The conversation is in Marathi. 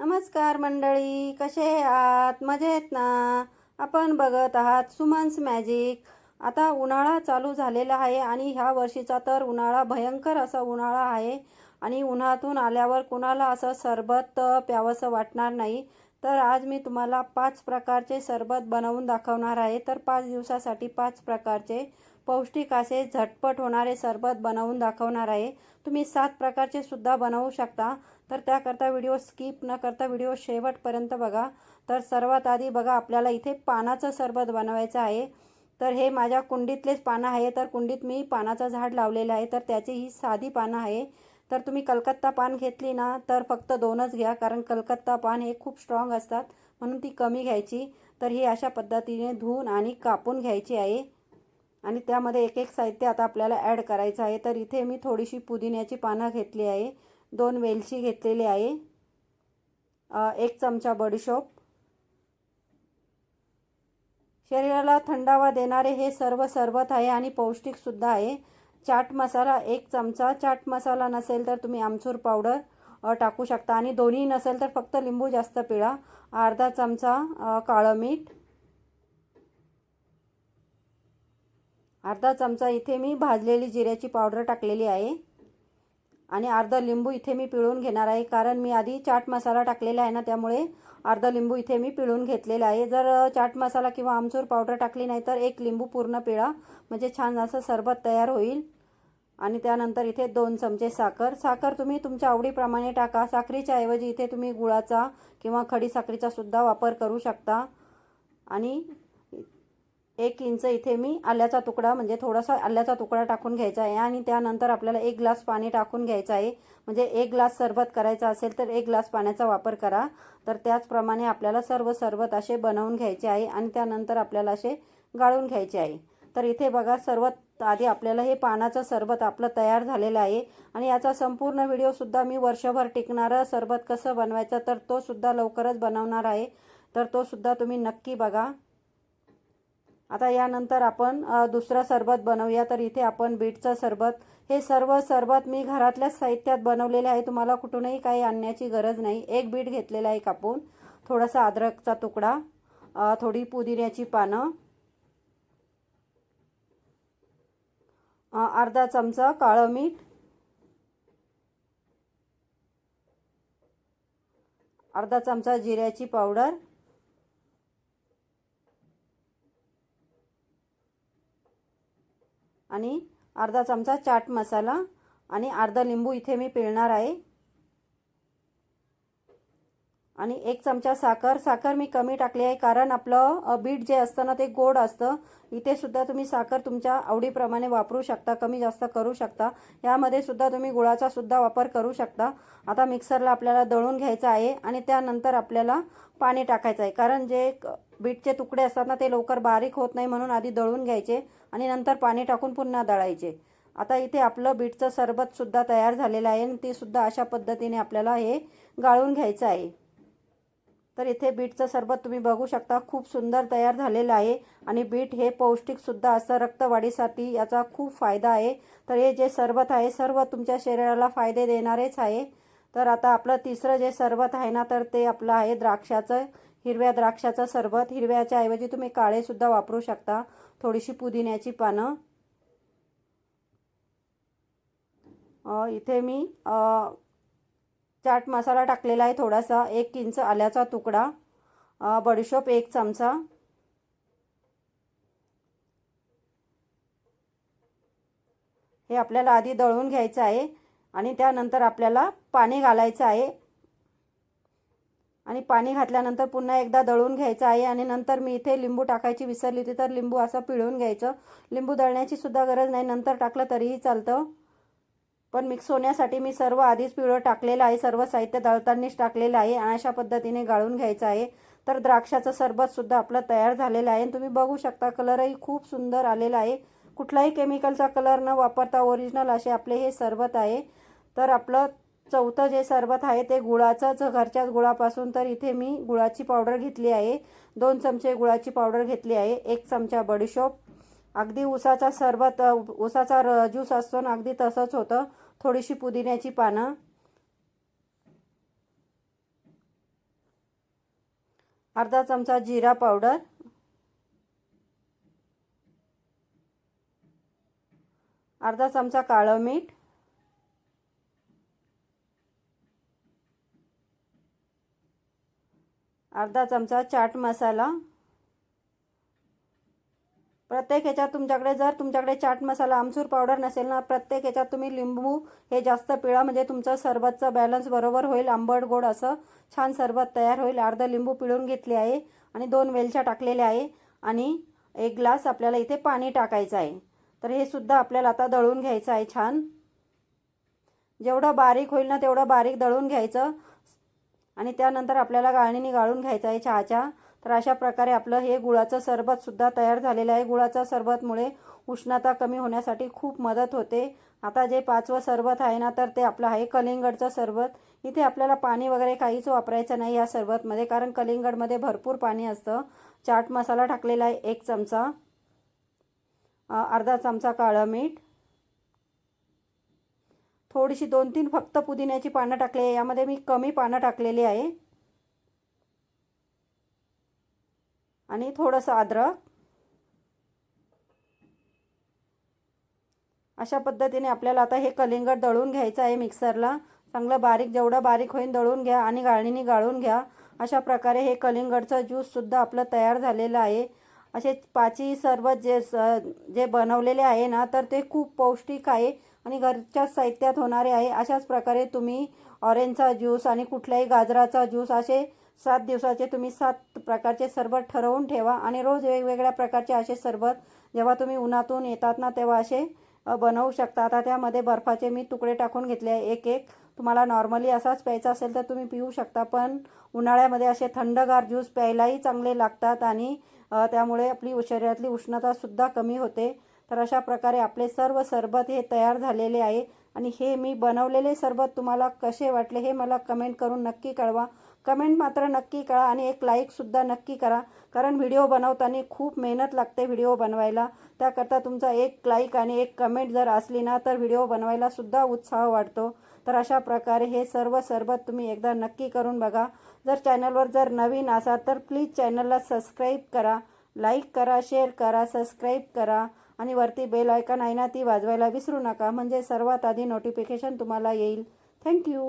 नमस्कार मंडळी कसे आहात? मजेत ना? आपण बघत आहात सुमन्स मॅजिक. आता उन्हाळा चालू झालेला आहे आणि ह्या वर्षीचा तर उन्हाळा भयंकर असा उन्हाळा आहे आणि उन्हातून आल्यावर कुणाला असं सरबत प्यावंसं वाटणार नाही. तर आज मी तुम्हाला पाच प्रकारचे सरबत बनवून दाखवणार आहे. तर पाच दिवसासाठी पाच प्रकारचे पौष्टिक असे झटपट होणारे सरबत बनवून दाखवणार आहे. तुम्ही सात प्रकारचे सुद्धा बनवू शकता. तर त्याकरता व्हिडिओ स्किप न करता व्हिडिओ शेवटपर्यंत बघा. तर सर्वात आधी बघा आपल्याला इथे पानाचं सरबत बनवायचं आहे. तर हे माझ्या कुंडीतलेच पानं आहे. तर कुंडीत मी पानाचं झाड लावलेलं आहे. तर त्याची ही साधी पानं आहे. तर तुम्ही कलकत्ता पान घेतली ना तर फक्त दोनच घ्या कारण कलकत्ता पान हे खूप स्ट्रॉंग असतात. म्हणून ती कमी घ्यायची. तर ही अशा पद्धतीने धुवून आणि कापून घ्यायची आहे. आणि त्यामध्ये एक एक साहित्य आता आपल्याला ॲड करायचं आहे. तर इथे मी थोडीशी पुदिन्याची पानं घेतली आहे. दोन वेलची घेतलेली आहे. एक चमचा बडीशोप. शरीराला थंडावा देणारे हे सर्व सरबत आहे आणि पौष्टिकसुद्धा आहे. चाट मसाला एक चमचा. चाट मसाला नसेल तर तुम्ही आमचूर पावडर टाकू शकता. आणि दोन्ही नसेल तर फक्त लिंबू जास्त पिळा. अर्धा चमचा काळं मीठ. अर्धा चमचा इथे मी भाजलेली जिऱ्याची पावडर टाकलेली आहे. आणि अर्धा लिंबू इथे मी पिळून घेणार आहे कारण मी आधी चाट मसाला टाकलेला आहे ना त्यामुळे अर्धा लिंबू इथे मी पिळून घेतलेला आहे. जर चाट मसाला किंवा आमचूर पावडर टाकली नाही तर एक लिंबू पूर्ण पिळा म्हणजे छान असं सरबत तयार होईल. आणि त्यानंतर इथे दोन चमचे साखर. साखर तुम्ही तुमच्या आवडीप्रमाणे टाका. साखरेच्या ऐवजी इथे तुम्ही गुळाचा किंवा खडी साखरेचा सुद्धा वापर करू शकता. आणि एक इंच इथे मी आल्याचा तुकडा म्हणजे थोडासा आल्याचा तुकडा टाकून घ्यायचा आहे आणि त्यानंतर आपल्याला एक ग्लास पाणी टाकून घ्यायचं आहे. म्हणजे एक ग्लास सरबत करायचा असेल तर एक ग्लास पाण्याचा वापर करा. तर त्याचप्रमाणे आपल्याला सर्व सरबत असे बनवून घ्यायचे आहे आणि त्यानंतर आपल्याला असे गाळून घ्यायचे आहे. तर इथे बघा सर्वात आधी आपल्याला हे पानाचं सरबत आपलं तयार झालेलं आहे आणि याचा संपूर्ण व्हिडिओसुद्धा मी वर्षभर टिकणारं सरबत कसं बनवायचं तर तो सुद्धा लवकरच बनवणार आहे. तर तो सुद्धा तुम्ही नक्की बघा. आता यानंतर आपण दुसरं सरबत बनवूया. तर इथे आपण बीटचं सरबत हे सर्व सरबत मी घरातल्याच साहित्यात बनवलेले आहे. तुम्हाला कुठूनही काही आणण्याची गरज नाही. एक बीट घेतलेला आहे कापून. थोडासा अद्रकचा तुकडा थोडी पुदिन्याची पानं अर्धा चमचा काळं मीठ अर्धा चमचा जिऱ्याची पावडर आणि अर्धा चमचा चाट मसाला आणि अर्धा लिंबू इथे मी पिळणार आहे. आणि एक चमचा साखर. साखर मी कमी टाकली आहे कारण आपलं बीट जे असतं ना ते गोड असतं. इथे सुद्धा तुम्ही साखर तुमच्या आवडीप्रमाणे वापरू शकता कमी जास्त करू शकता. यामध्ये सुद्धा तुम्ही गुळाचा सुद्धा वापर करू शकता. आता मिक्सरला आपल्याला दळून घ्यायचं आहे आणि त्यानंतर आपल्याला पाणी टाकायचं आहे. कारण जे क- बीटचे तुकडे असतात ना ते लवकर बारीक होत नाही म्हणून आधी दळून घ्यायचे आणि नंतर पाणी टाकून पुन्हा दळायचे. आता इथे आपलं बीटचं सरबत सुद्धा तयार झालेलं आहे आणि ते सुद्धा अशा पद्धतीने आपल्याला हे गाळून घ्यायचं आहे. तर इथे बीटचं सरबत तुम्ही बघू शकता खूप सुंदर तयार झालेलं आहे. आणि बीट हे पौष्टिकसुद्धा असतं रक्तवाढीसाठी याचा खूप फायदा आहे. तर हे जे सरबत आहे सर्व तुमच्या शरीराला फायदे देणारेच आहे. तर आता आपलं तिसरं जे सरबत आहे ना तर ते आपलं आहे द्राक्षाचं हिरव्या द्राक्षाचं सरबत. हिरव्याच्या ऐवजी तुम्ही काळेसुद्धा वापरू शकता थोडीशी पुदिन्याची पानं. इथे मी चाट मसाला टाकलेला आहे थोडासा एक किंच आल्याचा तुकडा बडीशोप एक चमचा. हे आपल्याला आधी दळून घ्यायचं आहे आणि त्यानंतर आपल्याला पाणी घालायचं आहे. आणि पाणी घातल्यानंतर पुन्हा एकदा दळून घ्यायचं आहे आणि नंतर मी इथे लिंबू टाकायची विसरली होती तर लिंबू असं पिळून घ्यायचं. लिंबू दळण्याची सुद्धा गरज नाही नंतर टाकलं तरीही चालतं. पण मिक्स होण्यासाठी मी सर्व आधीच पिवळं टाकलेलं आहे सर्व साहित्य दळतानीच टाकलेलं आहे आणि अशा पद्धतीने गाळून घ्यायचं आहे. तर द्राक्षाचं सरबतसुद्धा आपलं तयार झालेलं आहे आणि तुम्ही बघू शकता कलरही खूप सुंदर आलेला आहे. कुठलाही केमिकलचा कलर न वापरता ओरिजिनल असे आपले हे सरबत आहे. तर आपलं चौथं जे सरबत आहे ते गुळाचंच घरच्याच गुळापासून तर इथे मी गुळाची पावडर घेतली आहे. दोन चमचे गुळाची पावडर घेतली आहे एक चमचा बडीशोप. अगदी उसाचा सरबत उसाचा र ज्यूस असतो ना अगदी तसंच होतं. थोडीशी पुदिन्याची पानं. अर्धा चमचा जिरा पावडर. अर्धा चमचा काळं मीठ. अर्धा चमचा चाट मसाला. प्रत्येक ह्याच्यात तुमच्याकडे जर तुमच्याकडे चाट मसाला आमसूर पावडर नसेल ना प्रत्येक ह्याच्यात तुम्ही लिंबू हे जास्त पिळा म्हणजे तुमचं सरबतचं बॅलन्स बरोबर होईल आंबट गोड असं छान सरबत तयार होईल. अर्धा लिंबू पिळून घेतले आहे आणि दोन वेलच्या टाकलेल्या आहे आणि एक ग्लास आपल्याला इथे पाणी टाकायचं आहे. तर हे सुद्धा आपल्याला आता दळून घ्यायचं आहे छान. जेवढं बारीक होईल ना तेवढं बारीक दळून घ्यायचं. आणि त्यानंतर आपल्याला गाळणीने गाळून घ्यायचं आहे चहाच्या. तर अशा प्रकारे आपलं हे गुळाचं सरबतसुद्धा तयार झालेलं आहे. गुळाच्या सरबतमुळे उष्णता कमी होण्यासाठी खूप मदत होते. आता जे पाचवं सरबत आहे ना तर ते आपलं आहे कलिंगडचं सरबत. इथे आपल्याला पाणी वगैरे काहीच वापरायचं नाही या सरबतमध्ये कारण कलिंगडमध्ये भरपूर पाणी असतं. चाट मसाला टाकलेला आहे एक चमचा. अर्धा चमचा काळं मीठ. थोडीशी दोन तीन फक्त पुदिन्याची पानं टाकली आहे. यामध्ये मी कमी पानं टाकलेली आहे. आणि थोडंसं अद्रक. अशा पद्धतीने आपल्याला आता हे कलिंगड दळून घ्यायचं आहे मिक्सरला. चांगलं बारीक जेवढं बारीक होईल दळून घ्या आणि गाळणीने गाळून घ्या. अशा प्रकारे हे कलिंगडचं ज्यूससुद्धा आपलं तयार झालेलं आहे. असे पाचही सरबत जे स जे बनवलेले आहे ना तर ते खूप पौष्टिक आहे आणि घरच्याच साहित्यात होणारे आहे. अशाच प्रकारे तुम्ही ऑरेंजचा ज्यूस आणि कुठल्याही गाजराचा ज्यूस असे सात दिवसाचे तुम्ही सात प्रकारचे सरबत ठरवून ठेवा आणि रोज वेगवेगळ्या प्रकारचे असे सरबत जेव्हा तुम्ही उन्हातून येतात ना तेव्हा असे बनवू शकता. आता त्यामध्ये बर्फाचे मी तुकडे टाकून घेतले आहे एक एक. तुम्हाला नॉर्मली असाच प्यायचा असेल तर तुम्ही पिऊ शकता पण उन्हाळ्यामध्ये असे थंडगार ज्यूस प्यायलाही चांगले लागतात आणि त्यामुळे आपली शरीरातली उष्णतासुद्धा कमी होते. तर अशा प्रकारे आपले सर्व सरबत हे तयार झालेले आहे आणि हे मी बनवलेले सरबत तुम्हाला कसे वाटले हे मला कमेंट करून नक्की कळवा. कमेंट मात्र नक्की करा आणि एक लाईकसुद्धा नक्की करा. कारण व्हिडिओ बनवताना खूप मेहनत लागते व्हिडिओ बनवायला. त्याकरता तुमचा एक लाईक आणि एक कमेंट जर असली ना तर व्हिडिओ बनवायलासुद्धा उत्साह वाढतो. तर अशा प्रकारे हे सर्व सरबत तुम्ही एकदा नक्की करून बघा. जर चॅनलवर जर नवीन असाल तर प्लीज चॅनलला सबस्क्राईब करा. लाईक करा शेअर करा सबस्क्राईब करा. आणि वरती बेल आयकन आहे ना ती वाजवायला विसरू नका. म्हणजे सर्वात आधी नोटिफिकेशन तुम्हाला येईल. थँक्यू